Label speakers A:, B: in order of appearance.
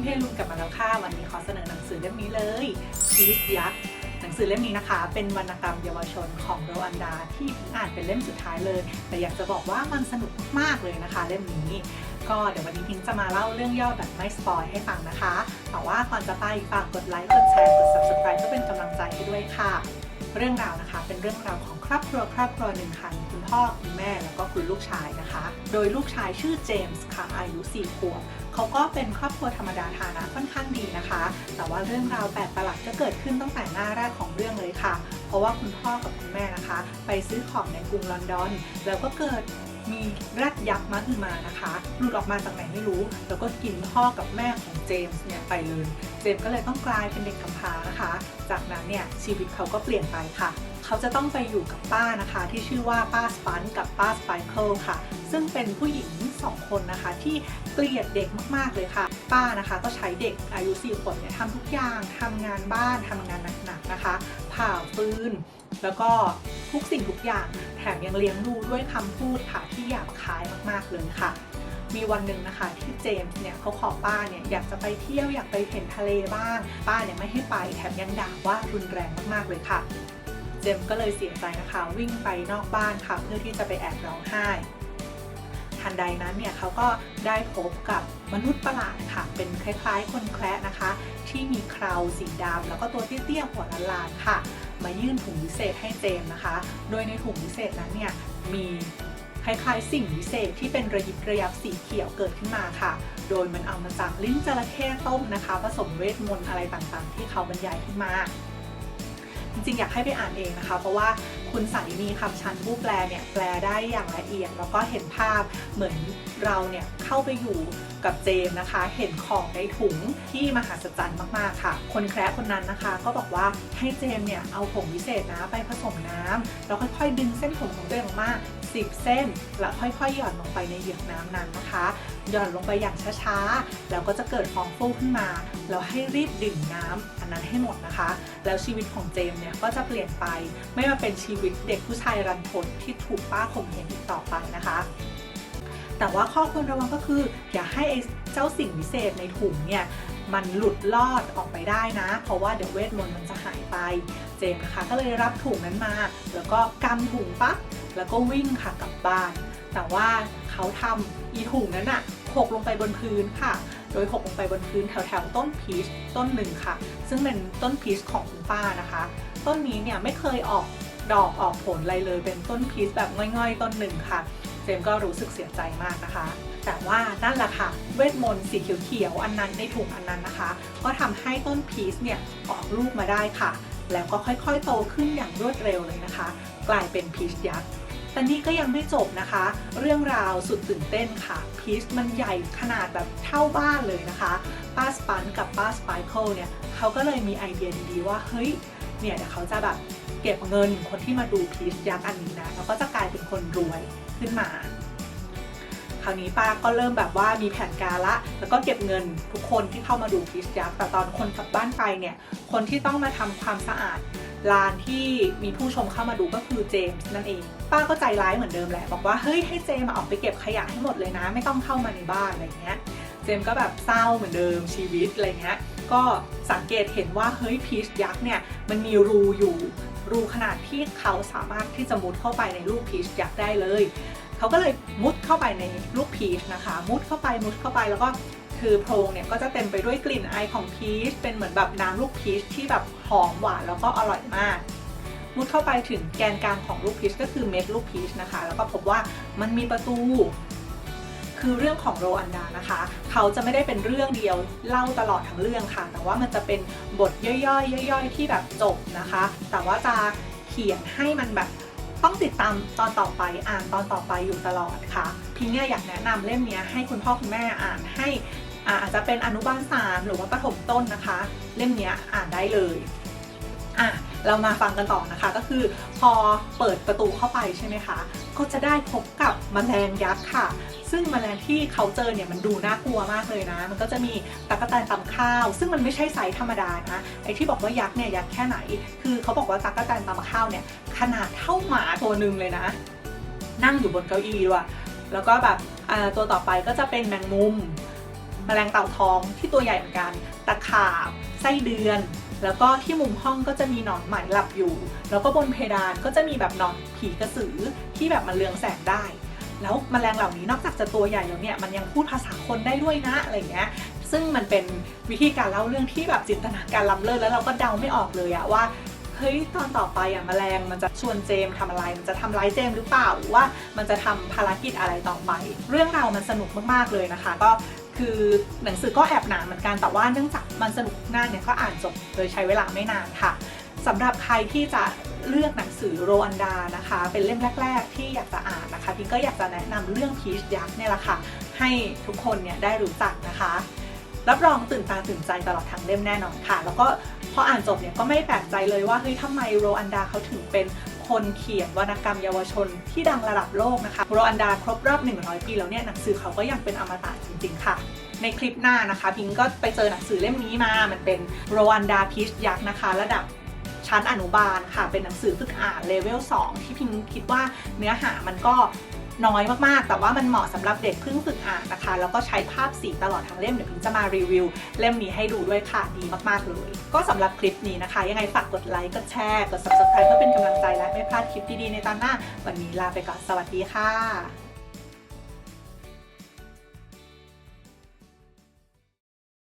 A: เพลุนกลับมาแล้วค่ะวันนี้ขอเสนอหนังสือเล่มนี้เลยพีชยักษ์หนังสือเล่มนี้นะคะ เป็นวรรณกรรมเยาวชนของโรอันดาที่เพิ่งอ่านเป็นเล่มสุดท้ายเลย แต่อยากจะบอกว่ามันสนุกมากเลยนะคะ เล่มนี้ ก็เดี๋ยววันนี้พิงจะมาเล่าเรื่องย่อแบบไม่สปอยให้ฟังนะคะแต่ว่าก่อนจะไปฝากกดไลค์กดแชร์กด subscribe เพื่อเป็นกำลังใจให้ด้วยค่ะ เรื่องราวนะคะ เป็นเรื่องราวของครอบครัวครอบครัวหนึ่งค่ะมีคุณพ่อคุณแม่แล้วก็คุณลูกชายนะคะ โดยลูกชายชื่อเจมส์ค่ะอายุ4ขวบเขาก็เป็นครอบครัวธรรมดาฐานะค่อนข้างดีนะคะ แต่ว่าเรื่องราวแปลกประหลาดก็เกิดขึ้นตั้งแต่หน้าแรกของเรื่องเลยค่ะ เพราะว่าคุณพ่อกับคุณแม่นะคะ ไปซื้อของในกรุงลอนดอน แล้วก็เกิดมีแรดยักษ์มาคือมานะคะหลุดออกมาจากไหนไม่รู้ แล้วก็กินพ่อกับแม่ของเจมส์เนี่ยไปเลย เจมส์ก็เลยต้องกลายเป็นเด็กกำพร้า เนี่ยชีวิตเขาก็เปลี่ยนไปค่ะ เขาจะต้องไปอยู่กับป้านะคะ ที่ชื่อว่าป้าสปันกับป้าสไปเคิลค่ะ ซึ่งเป็นผู้หญิงสองคนนะคะ ที่เกลียดเด็กมากๆเลยค่ะ ป้านะคะก็ใช้เด็กอายุ4ขวบเนี่ยทำทุกอย่างทำงานบ้านทำงานหนักๆนะคะผ่าฟืนแล้วก็ทุกสิ่งทุกอย่างแถมยังเลี้ยงดูด้วยคำพูดค่ะที่หยาบคายมากๆเลยค่ะ มีวันหนึ่งนะคะที่เจมส์เนี่ยเขาขอป้าเนี่ยอยากจะไปเที่ยวอยากไปเห็นทะเลบ้าง ป้าเนี่ยไม่ให้ไปแถมยังด่าว่ารุนแรงมากๆเลยค่ะ เจมส์ก็เลยเสียใจนะคะ วิ่งไปนอกบ้านค่ะ เพื่อที่จะไปแอบร้องไห้ทันใดนั้นเนี่ยเขาก็ได้พบกับมนุษย์ประหลาดค่ะ เป็นคล้ายๆ คนแคระนะคะ ที่มีเคราสีดำแล้วก็ตัวเตี้ยๆหัวล้านๆค่ะ มายื่นถุงวิเศษให้เจมส์นะคะ โดยในถุงวิเศษนั้นเนี่ยมี คล้ายๆ สิ่งวิเศษที่เป็นระยิบระยับสีเขียวเกิดขึ้นมาค่ะ โดยมันเอามาจากลิ้นจระเข้ต้มนะคะ ผสมเวทมนต์อะไรต่างๆ ที่เขาบรรยายขึ้นมา จริงๆอยากให้ไปอ่านเองนะคะ เพราะว่าคุณสารินีคำชันผู้แปลเนี่ยแปลได้อย่างละเอียด แล้วก็เห็นภาพเหมือนเราเนี่ยเข้าไปอยู่กับเจมนะคะ เห็นของในถุงที่มหัศจรรย์มากๆค่ะ คนแคร์คนนั้นนะคะ ก็บอกว่าให้เจมเนี่ยเอาผงวิเศษนะไปผสมน้ำแล้วค่อยๆดึงเส้นผมของตัวเองออกมา10 เส้น แล้วค่อยๆหย่อนลงไปในเหยือกน้ำนั้นนะคะ หย่อนลงไปอย่างช้าๆ แล้วก็จะเกิดฟองฟูขึ้นมา แล้วให้รีบดื่มน้ำอันนั้นให้หมดนะคะ แล้วชีวิตของเจมเนี่ยก็จะเปลี่ยนไป ไม่มาเป็นชีวิตเด็กผู้ชายรันทดที่ถูกป้าข่มเหงอีกต่อไปนะคะ แต่ว่าข้อควรระวังก็คือ อย่าให้เจ้าสิ่งวิเศษในถุงเนี่ยมันหลุดลอดออกไปได้นะ เพราะว่าเดี๋ยวเวทมนต์มันจะหายไป เจมส์นะคะก็เลยรับถุงนั้นมา แล้วก็กำถุงปั๊บแล้วก็วิ่งค่ะกลับบ้าน แต่ว่า เขาทำอีถุงนั้นอะหกลงไปบนพื้นค่ะ โดยหกลงไปบนพื้นแถวๆต้นพีชต้นหนึ่งค่ะ ซึ่งเป็นต้นพีชของคุณป้านะคะ ต้นนี้เนี่ยไม่เคยออกดอกออกผลอะไรเลย เป็นต้นพีชแบบง่อยๆ ต้นหนึ่งค่ะ เจมก็รู้สึกเสียใจมากนะคะ แต่ว่านั่นแหละค่ะ เวทมนต์สีเขียวๆอันนั้นในถุงอันนั้นนะคะ ก็ทำให้ต้นพีชเนี่ยออกลูกมาได้ค่ะ แล้วก็ค่อยๆโตขึ้นอย่างรวดเร็วเลยนะคะ กลายเป็นพีชยักษ์ แต่นี่ก็ยังไม่จบนะคะ เรื่องราวสุดตื่นเต้นค่ะ พีชมันใหญ่ขนาดแบบเท่าบ้านเลยนะคะป้าสปันกับป้าสไปเคิลเนี่ยเขาก็เลยมีไอเดียดีๆว่าเฮ้ยเนี่ยเดี๋ยวเขาจะแบบเก็บเงินคนที่มาดูพีชยักษ์อันนี้นะแล้วก็จะกลายเป็นคนรวยขึ้นมา คราวนี้ป้าก็เริ่มแบบว่ามีแผนการละ แล้วก็เก็บเงินทุกคนที่เข้ามาดูพีชยักษ์แต่ตอนคนกลับบ้านไปเนี่ยคนที่ต้องมาทำความสะอาด ลานที่มีผู้ชมเข้ามาดูก็คือเจมส์นั่นเอง ป้าก็ใจร้ายเหมือนเดิมแหละบอกว่าเฮ้ยให้เจมส์มาออกไปเก็บขยะให้หมดเลยนะ ไม่ต้องเข้ามาในบ้านอะไรเงี้ยเจมส์ก็แบบเศร้าเหมือนเดิมชีวิตอะไรเงี้ยก็สังเกตเห็นว่าเฮ้ยพีชยักษ์เนี่ยมันมีรูอยู่รูขนาดที่เขาสามารถที่จะมุดเข้าไปในลูกพีชยักษ์ได้เลย เขาก็เลยมุดเข้าไปในลูกพีชนะคะ มุดเข้าไปมุดเข้าไปแล้วก็ คือโพรงเนี่ยก็จะเต็มไปด้วยกลิ่นไอของพีชเป็นเหมือนแบบน้ำลูกพีชที่แบบหอมหวานแล้วก็อร่อยมาก มุดเข้าไปถึงแกนกลางของลูกพีชก็คือเม็ดลูกพีชนะคะ แล้วก็พบว่ามันมีประตู คือเรื่องของโรอันดานะคะ เขาจะไม่ได้เป็นเรื่องเดียวเล่าตลอดทั้งเรื่องค่ะ แต่ว่ามันจะเป็นบทย่อยๆย่อยๆที่แบบจบนะคะ แต่ว่าจะเขียนให้มันแบบต้องติดตามตอนต่อไปอ่านตอนต่อไปอยู่ตลอดค่ะพี่เนี่ยอยากแนะนำเล่มนี้ให้คุณพ่อคุณแม่อ่านให้ อาจจะเป็นอนุบาลสามหรือว่าประถมต้นนะคะ เล่มนี้อ่านได้เลยอะเรามาฟังกันต่อนะคะก็คือพอเปิดประตูเข้าไปใช่ไหมคะก็จะได้พบกับแมลงยักษ์ค่ะ ซึ่งแมลงที่เขาเจอเนี่ยมันดูน่ากลัวมากเลยนะ มันก็จะมีตะกแตนตำข้าว ซึ่งมันไม่ใช่ไซส์ธรรมดานะไอ้ที่บอกว่ายักษ์เนี่ยยักษ์แค่ไหน คือเขาบอกว่าตะกแตนตำข้าวเนี่ยขนาดเท่าหมาตัวหนึ่งเลยนะ นั่งอยู่บนเก้าอี้ด้วยแล้วก็แบบตัวต่อไปก็จะเป็นแมงมุม แมลงเต่าทองที่ตัวใหญ่เหมือนกัน ตะขาบ ไส้เดือน แล้วก็ที่มุมห้องก็จะมีหนอนไหมหลับอยู่ แล้วก็บนเพดานก็จะมีแบบหนอนผีกระสือที่แบบมันเรืองแสงได้ แล้วแมลงเหล่านี้นอกจากจะตัวใหญ่แล้วเนี่ยมันยังพูดภาษาคนได้ด้วยนะอะไรเงี้ย ซึ่งมันเป็นวิธีการเล่าเรื่องที่แบบจินตนาการล้ำเลิศแล้วเราก็เดาไม่ออกเลยอะว่าเฮ้ยตอนต่อไปอะแมลงมันจะชวนเจมส์ทำอะไร มันจะทำร้ายเจมหรือเปล่าหรือว่ามันจะทำภารกิจอะไรต่อไป เรื่องราวมันสนุกมากๆเลยนะคะ ก็ คือหนังสือก็แอบหนาเหมือนกันแต่ว่าเนื่องจากมันสนุกมาเนี่ยก็อ่านจบโดยใช้เวลาไม่นานค่ะสำหรับใครที่จะเลือกหนังสือโรอันดานะคะ เป็นเล่มแรก ๆ ที่อยากจะอ่านนะคะพี่ก็อยากจะแนะนำเรื่องพีชยักษ์เนี่ยแหละค่ะ ให้ทุกคนเนี่ยได้รู้จักนะคะ รับรองตื่นตาตื่นใจตลอดทั้งเล่มแน่นอนค่ะ แล้วก็พออ่านจบเนี่ยก็ไม่แปลกใจเลยว่าเฮ้ยทำไมโรอันดาเขาถึงเป็น คนเขียนวรรณกรรมเยาวชนที่ดังระดับโลกนะคะโรอันดาครบรอบ 100 ปีแล้วเนี่ยหนังสือเขาก็ยังเป็นอมตะจริง ๆ ค่ะ ในคลิปหน้านะคะ พิงก็ไปเจอหนังสือเล่มนี้มา มันเป็นโรอันดาพีชยักษ์นะคะ ระดับชั้นอนุบาลค่ะ เป็นหนังสือฝึกอ่านเลเวล2ที่พิงคิดว่าเนื้อหามันก็ น้อยมากๆ แต่ว่ามันเหมาะสำหรับเด็กเพิ่งฝึกอ่านนะคะ แล้วก็ใช้ภาพสีตลอดทั้งเล่ม เดี๋ยวพิงจะมารีวิว เล่มนี้ให้ดูด้วยค่ะ ดีมากๆเลย ก็สำหรับคลิปนี้นะคะ ยังไงฝากกดไลค์ กดแชร์ กด subscribe เพื่อเป็นกำลังใจและไม่พลาดคลิปดีๆในตอนหน้า วันนี้ลาไปก่อน สวัสดีค่ะ